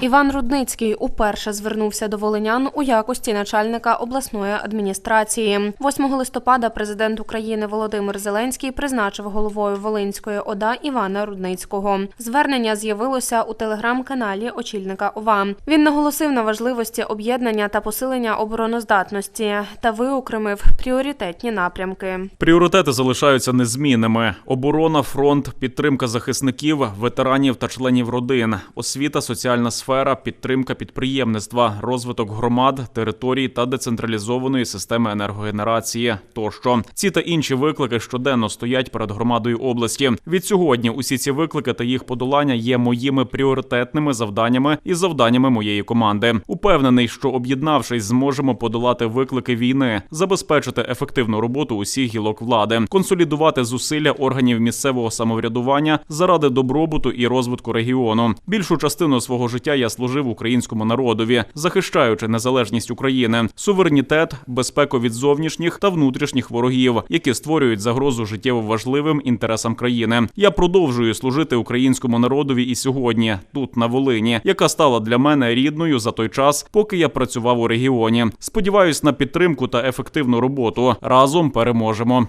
Іван Рудницький уперше звернувся до волинян у якості начальника обласної адміністрації. 8 листопада президент України Володимир Зеленський призначив головою Волинської ОДА Івана Рудницького. Звернення з'явилося у телеграм-каналі очільника ОВА. Він наголосив на важливості об'єднання та посилення обороноздатності та виокремив пріоритетні напрямки. Пріоритети залишаються незмінними: оборона, фронт, підтримка захисників, ветеранів та членів родин, освіта, соціальна сфера, підтримка підприємництва, розвиток громад, територій та децентралізованої системи енергогенерації. Тощо ці та інші виклики щоденно стоять перед громадою області. Від сьогодні усі ці виклики та їх подолання є моїми пріоритетними завданнями і завданнями моєї команди. Упевнений, що об'єднавшись, зможемо подолати виклики війни, забезпечити ефективну роботу усіх гілок влади, консолідувати зусилля органів місцевого самоврядування заради добробуту і розвитку регіону. Більшу частину свого життя я служив українському народові, захищаючи незалежність України, суверенітет, безпеку від зовнішніх та внутрішніх ворогів, які створюють загрозу життєво важливим інтересам країни. Я продовжую служити українському народові і сьогодні, тут на Волині, яка стала для мене рідною за той час, поки я працював у регіоні. Сподіваюсь на підтримку та ефективну роботу. Разом переможемо.